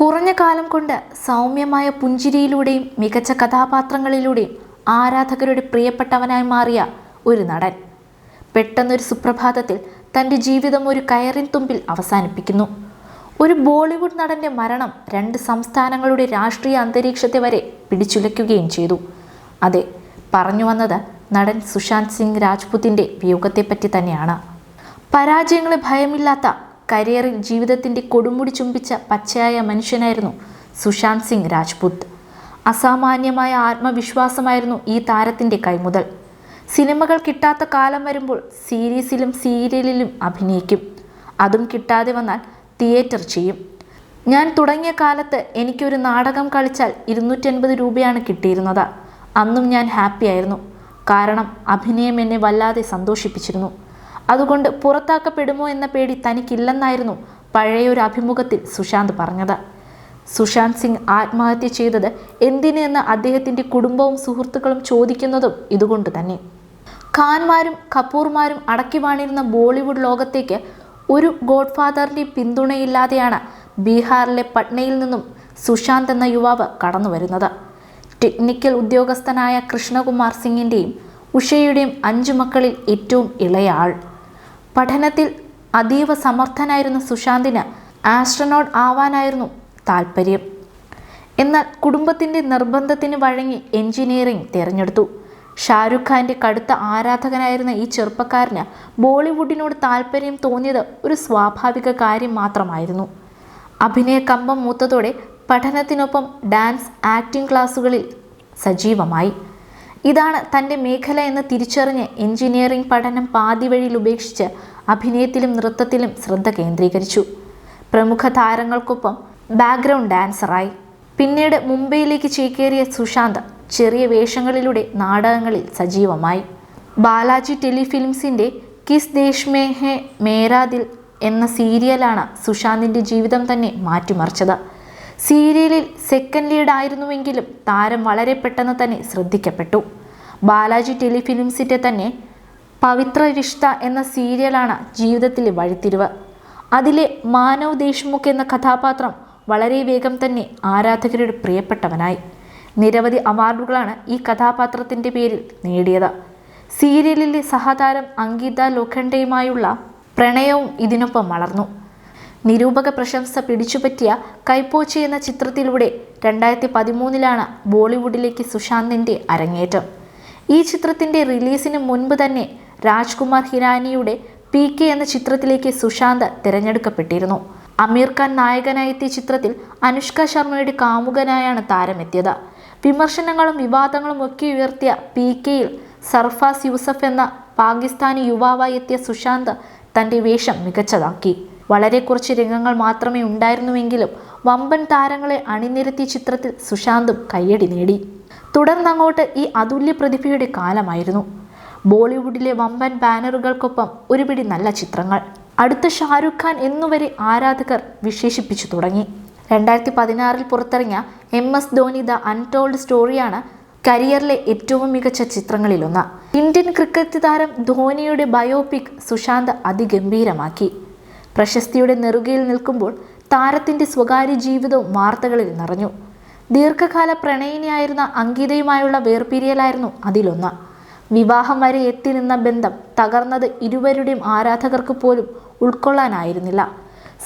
കുറഞ്ഞ കാലം കൊണ്ട് സൗമ്യമായ പുഞ്ചിരിയിലൂടെയും മികച്ച കഥാപാത്രങ്ങളിലൂടെയും ആരാധകരുടെ പ്രിയപ്പെട്ടവനായി മാറിയ ഒരു നടൻ. പെട്ടെന്നൊരു സുപ്രഭാതത്തിൽ തന്റെ ജീവിതം ഒരു കയറിൻ തുമ്പിൽ അവസാനിപ്പിക്കുന്നു. ഒരു ബോളിവുഡ് നടന്റെ മരണം രണ്ട് സംസ്ഥാനങ്ങളുടെ രാഷ്ട്രീയ അന്തരീക്ഷത്തെ വരെ പിടിച്ചുലയ്ക്കുകയും ചെയ്തു. അതെ പറഞ്ഞു വന്നത് നടൻ സുശാന്ത് സിംഗ് രാജ്പുത്തിന്റെ വിയോഗത്തെപ്പറ്റി തന്നെയാണ്. പരാജയങ്ങളെ ഭയമില്ലാത്ത കരിയറിൽ ജീവിതത്തിന്റെ കൊടുമുടി ചുംബിച്ച പച്ചയായ മനുഷ്യനായിരുന്നു സുശാന്ത് സിംഗ് രാജ്പുത്. അസാമാന്യമായ ആത്മവിശ്വാസമായിരുന്നു ഈ താരത്തിന്റെ കൈമുതൽ. സിനിമകൾ കിട്ടാത്ത കാലം വരുമ്പോൾ സീരീസിലും സീരിയലിലും അഭിനയിക്കും. അതും കിട്ടാതെ വന്നാൽ തിയേറ്റർ ചെയ്യും. ഞാൻ തുടങ്ങിയ കാലത്ത് എനിക്കൊരു നാടകം കളിച്ചാൽ ഇരുന്നൂറ്റൻപത് രൂപയാണ് കിട്ടിയിരുന്നത്. അന്നും ഞാൻ ഹാപ്പിയായിരുന്നു കാരണം അഭിനയം എന്നെ വല്ലാതെ സന്തോഷിപ്പിച്ചിരുന്നു. അതുകൊണ്ട് പുറത്താക്കപ്പെടുമോ എന്ന പേടി തനിക്കില്ലെന്നായിരുന്നു പഴയൊരു അഭിമുഖത്തിൽ സുശാന്ത് പറഞ്ഞത്. സുശാന്ത് സിംഗ് ആത്മഹത്യ ചെയ്തത് എന്തിനെന്ന് അദ്ദേഹത്തിന്റെ കുടുംബവും സുഹൃത്തുക്കളും ചോദിക്കുന്നതും ഇതുകൊണ്ട് തന്നെ. ഖാൻമാരും കപൂർമാരും അടക്കി വാണിരുന്ന ബോളിവുഡ് ലോകത്തേക്ക് ഒരു ഗോഡ്ഫാദറിന്റെ പിന്തുണയില്ലാതെയാണ് ബീഹാറിലെ പട്നയിൽ നിന്നും സുശാന്ത് എന്ന യുവാവ് കടന്നു വരുന്നത്. ടെക്നിക്കൽ ഉദ്യോഗസ്ഥനായ കൃഷ്ണകുമാർ സിംഗിന്റെയും ഉഷയുടെയും അഞ്ചു മക്കളിൽ ഏറ്റവും ഇളയ ആൾ. പഠനത്തിൽ അതീവ സമർത്ഥനായിരുന്ന സുശാന്തിന് ആസ്ട്രനോട്ട് ആവാനായിരുന്നു താല്പര്യം എന്നാൽ കുടുംബത്തിന്റെ നിർബന്ധത്തിന് വഴങ്ങി എഞ്ചിനീയറിംഗ് തിരഞ്ഞെടുത്തു. ഷാരുഖ് ഖാന്റെ കടുത്ത ആരാധകനായിരുന്ന ഈ ചെറുപ്പക്കാരന് ബോളിവുഡിനോട് താല്പര്യം തോന്നിയത് ഒരു സ്വാഭാവിക കാര്യം മാത്രമായിരുന്നു. അഭിനയ കമ്പം മൂത്തതോടെ പഠനത്തിനൊപ്പം ഡാൻസ് ആക്ടിംഗ് ക്ലാസ്സുകളിൽ സജീവമായി. ഇതാണ് തന്റെ മേഖല എന്ന് തിരിച്ചറിഞ്ഞ് എഞ്ചിനീയറിംഗ് പഠനം പാതി വഴിയിൽ ഉപേക്ഷിച്ച് അഭിനയത്തിലും നൃത്തത്തിലും ശ്രദ്ധ കേന്ദ്രീകരിച്ചു. പ്രമുഖ താരങ്ങൾക്കൊപ്പം ബാക്ക്ഗ്രൗണ്ട് ഡാൻസറായി പിന്നീട് മുംബൈയിലേക്ക് ചേക്കേറിയ സുശാന്ത് ചെറിയ വേഷങ്ങളിലൂടെ നാടകങ്ങളിൽ സജീവമായി. ബാലാജി ടെലിഫിലിംസിന്റെ കിസ് ദേശ് മേരാതിൽ എന്ന സീരിയലാണ് സുശാന്തിന്റെ ജീവിതം തന്നെ മാറ്റിമറിച്ചത്. സീരിയലിൽ സെക്കൻഡ് ലീഡ് ആയിരുന്നുവെങ്കിലും താരം വളരെ പെട്ടെന്ന് തന്നെ ശ്രദ്ധിക്കപ്പെട്ടു. ബാലാജി ടെലിഫിലിംസിന്റെ തന്നെ പവിത്ര രിഷ്ത എന്ന സീരിയലാണ് ജീവിതത്തിലെ വഴിത്തിരിവ്. അതിലെ മാനവ് ദേശ്മുഖ് എന്ന കഥാപാത്രം വളരെ വേഗം തന്നെ ആരാധകരുടെ പ്രിയപ്പെട്ടവനായി. നിരവധി അവാർഡുകളാണ് ഈ കഥാപാത്രത്തിന്റെ പേരിൽ നേടിയത്. സീരിയലിലെ സഹതാരം അങ്കിത ലോഖണ്ഡയുമായുള്ള പ്രണയവും ഇതിനൊപ്പം വളർന്നു. നിരൂപക പ്രശംസ പിടിച്ചുപറ്റിയ കൈപ്പോച്ചി എന്ന ചിത്രത്തിലൂടെ രണ്ടായിരത്തി പതിമൂന്നിലാണ് ബോളിവുഡിലേക്ക് സുശാന്തിന്റെ അരങ്ങേറ്റം. ഈ ചിത്രത്തിന്റെ റിലീസിന് മുൻപ് തന്നെ രാജ്കുമാർ ഹിരാനിയുടെ പി കെ എന്ന ചിത്രത്തിലേക്ക് സുശാന്ത് തിരഞ്ഞെടുക്കപ്പെട്ടിരുന്നു. അമീർ ഖാൻ നായകനായെത്തിയ ചിത്രത്തിൽ അനുഷ്ക ശർമ്മയുടെ കാമുകനായാണ് താരമെത്തിയത്. വിമർശനങ്ങളും വിവാദങ്ങളും ഒക്കെ ഉയർത്തിയ പി കെയിൽ സർഫാസ് യൂസഫ് എന്ന പാകിസ്ഥാനി യുവാവായി എത്തിയ സുശാന്ത് തന്റെ വേഷം മികച്ചതാക്കി. വളരെ കുറച്ച് രംഗങ്ങൾ മാത്രമേ ഉണ്ടായിരുന്നുവെങ്കിലും വമ്പൻ താരങ്ങളെ അണിനിരത്തിയ ചിത്രത്തിൽ സുശാന്തും കയ്യടി നേടി. തുടർന്നങ്ങോട്ട് ഈ അതുല്യ പ്രതിഭയുടെ കാലമായിരുന്നു. ബോളിവുഡിലെ വമ്പൻ ബാനറുകൾക്കൊപ്പം ഒരുപിടി നല്ല ചിത്രങ്ങൾ. അടുത്ത ഷാരൂഖ് ഖാൻ എന്നുവരെ ആരാധകർ വിശേഷിപ്പിച്ചു തുടങ്ങി. രണ്ടായിരത്തി പതിനാറിൽ പുറത്തിറങ്ങിയ M S Dhoni the untold സ്റ്റോറിയാണ് കരിയറിലെ ഏറ്റവും മികച്ച ചിത്രങ്ങളിലൊന്ന്. ഇന്ത്യൻ ക്രിക്കറ്റ് താരം ധോണിയുടെ ബയോപിക് സുശാന്ത് അതിഗംഭീരമാക്കി. പ്രശസ്തിയുടെ നെറുകയിൽ നിൽക്കുമ്പോൾ താരത്തിന്റെ സ്വകാര്യ ജീവിതവും വാർത്തകളിൽ നിറഞ്ഞു. ദീർഘകാല പ്രണയിനിയായിരുന്ന അങ്കിതയുമായുള്ള വേർപിരിയലായിരുന്നു അതിലൊന്ന്. വിവാഹം വരെ എത്തി നിന്ന ബന്ധം തകർന്നത് ഇരുവരുടെയും ആരാധകർക്ക് പോലും ഉൾക്കൊള്ളാനായിരുന്നില്ല.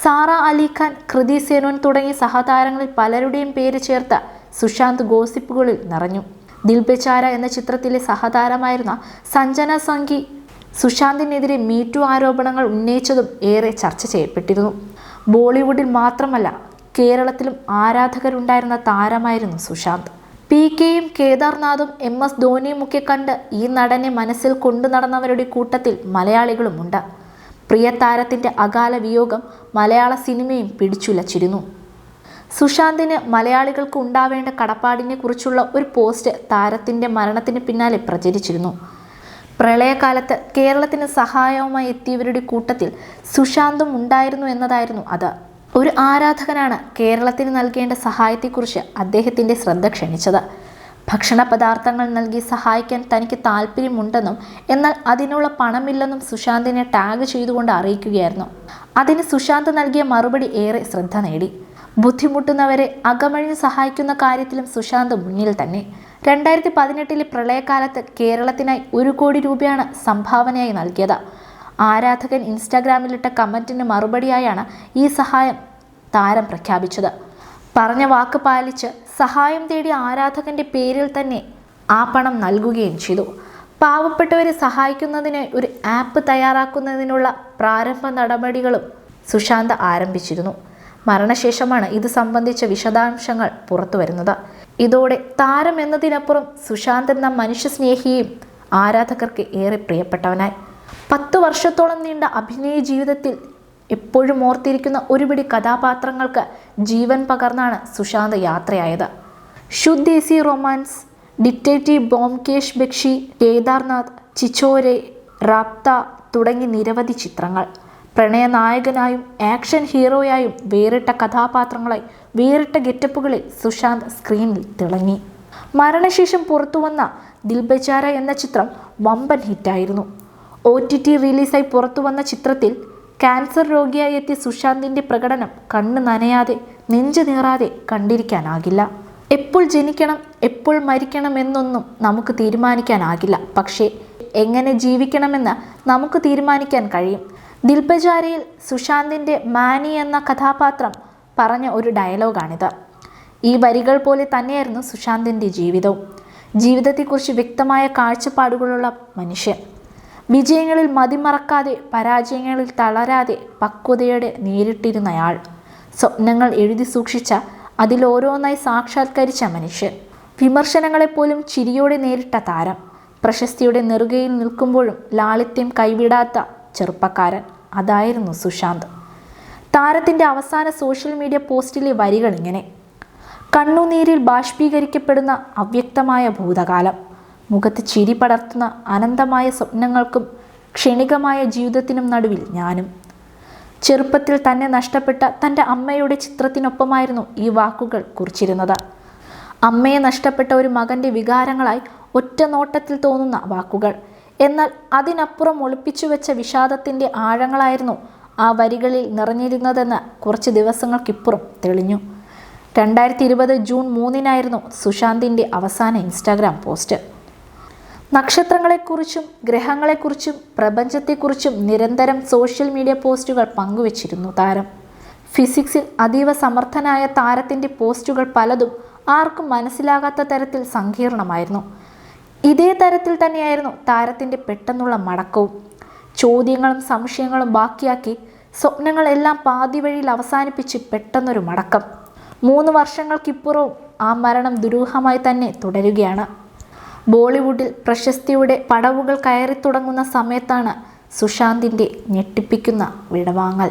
സാറ അലിഖാൻ കൃതി സേനോൻ തുടങ്ങിയ സഹതാരങ്ങളിൽ പലരുടെയും പേര് ചേർത്ത സുശാന്ത് ഗോസിപ്പുകളിൽ നിറഞ്ഞു. ദിൽബെചാര എന്ന ചിത്രത്തിലെ സഹതാരമായിരുന്ന സഞ്ജന സംഘി സുശാന്തിനെതിരെ മീറ്റു ആരോപണങ്ങൾ ഉന്നയിച്ചതും ഏറെ ചർച്ച ചെയ്യപ്പെട്ടിരുന്നു. ബോളിവുഡിൽ മാത്രമല്ല കേരളത്തിലും ആരാധകരുണ്ടായിരുന്ന താരമായിരുന്നു സുശാന്ത്. പി കെയും കേദാർനാഥും എം എസ് ധോണിയുമൊക്കെ കണ്ട് ഈ നടനെ മനസ്സിൽ കൊണ്ടു നടന്നവരുടെ കൂട്ടത്തിൽ മലയാളികളുമുണ്ട്. പ്രിയ താരത്തിന്റെ അകാല വിയോഗം മലയാള സിനിമയും പിടിച്ചുലച്ചിരുന്നു. സുശാന്തിന് മലയാളികൾക്ക് ഉണ്ടാവേണ്ട കടപ്പാടിനെ കുറിച്ചുള്ള ഒരു പോസ്റ്റ് താരത്തിന്റെ മരണത്തിന് പിന്നാലെ പ്രചരിച്ചിരുന്നു. പ്രളയകാലത്ത് കേരളത്തിന് സഹായവുമായി എത്തിയവരുടെ കൂട്ടത്തിൽ സുശാന്തും ഉണ്ടായിരുന്നു എന്നതായിരുന്നു അത്. ഒരു ആരാധകനാണ് കേരളത്തിന് നൽകേണ്ട സഹായത്തെക്കുറിച്ച് അദ്ദേഹത്തിന്റെ ശ്രദ്ധ ക്ഷണിച്ചത്. ഭക്ഷണ പദാർത്ഥങ്ങൾ നൽകി സഹായിക്കാൻ തനിക്ക് താല്പര്യമുണ്ടെന്നും എന്നാൽ അതിനുള്ള പണമില്ലെന്നും സുശാന്തിനെ ടാഗ് ചെയ്തുകൊണ്ട് അറിയിക്കുകയായിരുന്നു. അതിന് സുശാന്ത് നൽകിയ മറുപടി ഏറെ ശ്രദ്ധ നേടി. ബുദ്ധിമുട്ടുന്നവരെ അകമഴിഞ്ഞ് സഹായിക്കുന്ന കാര്യത്തിലും സുശാന്ത് മുന്നിൽ തന്നെ. രണ്ടായിരത്തി പതിനെട്ടിലെ പ്രളയകാലത്ത് കേരളത്തിനായി ഒരു കോടി രൂപയാണ് സംഭാവനയായി നൽകിയത്. ആരാധകൻ ഇൻസ്റ്റാഗ്രാമിലിട്ട കമന്റിന് മറുപടിയായാണ് ഈ സഹായം താരം പ്രഖ്യാപിച്ചത്. പറഞ്ഞ വാക്ക് പാലിച്ച് സഹായം തേടി ആരാധകന്റെ പേരിൽ തന്നെ ആ പണം നൽകുകയും ചെയ്തു. പാവപ്പെട്ടവരെ സഹായിക്കുന്നതിന് ഒരു ആപ്പ് തയ്യാറാക്കുന്നതിനുള്ള പ്രാരംഭ നടപടികളും സുശാന്ത് ആരംഭിച്ചിരുന്നു. മരണശേഷമാണ് ഇത് സംബന്ധിച്ച വിശദാംശങ്ങൾ പുറത്തുവരുന്നത്. ഇതോടെ താരം എന്നതിനപ്പുറം സുശാന്ത് എന്ന മനുഷ്യസ്നേഹിയും ആരാധകർക്ക് ഏറെ പ്രിയപ്പെട്ടവനായി. പത്ത് വർഷത്തോളം നീണ്ട അഭിനയ ജീവിതത്തിൽ എപ്പോഴും ഓർത്തിരിക്കുന്ന ഒരുപിടി കഥാപാത്രങ്ങൾക്ക് ജീവൻ പകർന്നാണ് സുശാന്ത് യാത്രയായത്. ശുദ്ധേസി റൊമാൻസ് ഡിറ്റേറ്റീവ് ബോംകേഷ് ബക്ഷി കേദാർനാഥ് ചിച്ചോരെ റാപ്ത തുടങ്ങി നിരവധി ചിത്രങ്ങൾ. പ്രണയനായകനായും ആക്ഷൻ ഹീറോയായും വേറിട്ട കഥാപാത്രങ്ങളായി വേറിട്ട ഗെറ്റപ്പുകളിൽ സുശാന്ത് സ്ക്രീനിൽ തിളങ്ങി. മരണശേഷം പുറത്തുവന്ന ദിൽബചാര എന്ന ചിത്രം വമ്പൻ ഹിറ്റായിരുന്നു. ഒ ടി ടി റിലീസായി പുറത്തുവന്ന ചിത്രത്തിൽ ക്യാൻസർ രോഗിയായി എത്തിയ സുശാന്തിന്റെ പ്രകടനം കണ്ണ് നനയാതെ നെഞ്ചു നീറാതെ കണ്ടിരിക്കാനാകില്ല. എപ്പോൾ ജനിക്കണം എപ്പോൾ മരിക്കണം എന്നൊന്നും നമുക്ക് തീരുമാനിക്കാനാകില്ല. പക്ഷേ എങ്ങനെ ജീവിക്കണമെന്ന് നമുക്ക് തീരുമാനിക്കാൻ കഴിയും. ദിൽബജാരയിൽ സുശാന്തിന്റെ മാനി എന്ന കഥാപാത്രം പറഞ്ഞ ഒരു ഡയലോഗാണിത്. ഈ വരികൾ പോലെ തന്നെയായിരുന്നു സുശാന്തിന്റെ ജീവിതവും. ജീവിതത്തെക്കുറിച്ച് വ്യക്തമായ കാഴ്ചപ്പാടുകളുള്ള മനുഷ്യൻ. വിജയങ്ങളിൽ മതിമറക്കാതെ പരാജയങ്ങളിൽ തളരാതെ പക്വതയോടെ നേരിട്ടിരുന്നയാൾ സ്വപ്നങ്ങൾ എഴുതി സൂക്ഷിച്ച അതിലോരോന്നായി സാക്ഷാത്കരിച്ച മനുഷ്യൻ. വിമർശനങ്ങളെപ്പോലും ചിരിയോടെ നേരിട്ട താരം. പ്രശസ്തിയുടെ നെറുകയിൽ നിൽക്കുമ്പോഴും ലാളിത്യം കൈവിടാത്ത ചെറുപ്പക്കാരൻ. അതായിരുന്നു സുശാന്ത്. താരത്തിന്റെ അവസാന സോഷ്യൽ മീഡിയ പോസ്റ്റിലെ വരികൾ ഇങ്ങനെ. കണ്ണുനീരിൽ ബാഷ്പീകരിക്കപ്പെടുന്ന അവ്യക്തമായ ഭൂതകാലം. മുഖത്ത് ചിരി പടർത്തുന്ന അനന്തമായ സ്വപ്നങ്ങൾക്കും ക്ഷണികമായ ജീവിതത്തിനും നടുവിൽ ഞാനും. ചെറുപ്പത്തിൽ തന്നെ നഷ്ടപ്പെട്ട തന്റെ അമ്മയുടെ ചിത്രത്തിനൊപ്പമായിരുന്നു ഈ വാക്കുകൾ കുറിച്ചിരുന്നത്. അമ്മയെ നഷ്ടപ്പെട്ട ഒരു മകന്റെ വികാരങ്ങളായി ഒറ്റ നോട്ടത്തിൽ തോന്നുന്ന വാക്കുകൾ. എന്നാൽ അതിനപ്പുറം ഒളിപ്പിച്ചു വെച്ച വിഷാദത്തിന്റെ ആഴങ്ങളായിരുന്നു ആ വരികളിൽ നിറഞ്ഞിരുന്നതെന്ന് കുറച്ച് ദിവസങ്ങൾക്കിപ്പുറം തെളിഞ്ഞു. രണ്ടായിരത്തി ഇരുപത് ജൂൺ മൂന്നിനായിരുന്നു സുശാന്തിന്റെ അവസാന ഇൻസ്റ്റാഗ്രാം പോസ്റ്റ്. നക്ഷത്രങ്ങളെക്കുറിച്ചും ഗ്രഹങ്ങളെക്കുറിച്ചും പ്രപഞ്ചത്തെക്കുറിച്ചും നിരന്തരം സോഷ്യൽ മീഡിയ പോസ്റ്റുകൾ പങ്കുവച്ചിരുന്നു താരം. ഫിസിക്സിൽ അതീവ സമർത്ഥനായ താരത്തിന്റെ പോസ്റ്റുകൾ പലതും ആർക്കും മനസ്സിലാകാത്ത തരത്തിൽ സങ്കീർണമായിരുന്നു. ഇതേ തരത്തിൽ തന്നെയായിരുന്നു താരത്തിന്റെ പെട്ടെന്നുള്ള മടക്കവും. ചോദ്യങ്ങളും സംശയങ്ങളും ബാക്കിയാക്കി സ്വപ്നങ്ങളെല്ലാം പാതി വഴിയിൽ അവസാനിപ്പിച്ച് പെട്ടെന്നൊരു മടക്കം. മൂന്ന് വർഷങ്ങൾക്കിപ്പുറവും ആ മരണം ദുരൂഹമായി തന്നെ തുടരുകയാണ്. ബോളിവുഡിൽ പ്രശസ്തിയുടെ പടവുകൾ കയറി തുടങ്ങുന്ന സമയത്താണ് സുശാന്തിന്റെ ഞെട്ടിപ്പിക്കുന്ന വിടവാങ്ങൽ.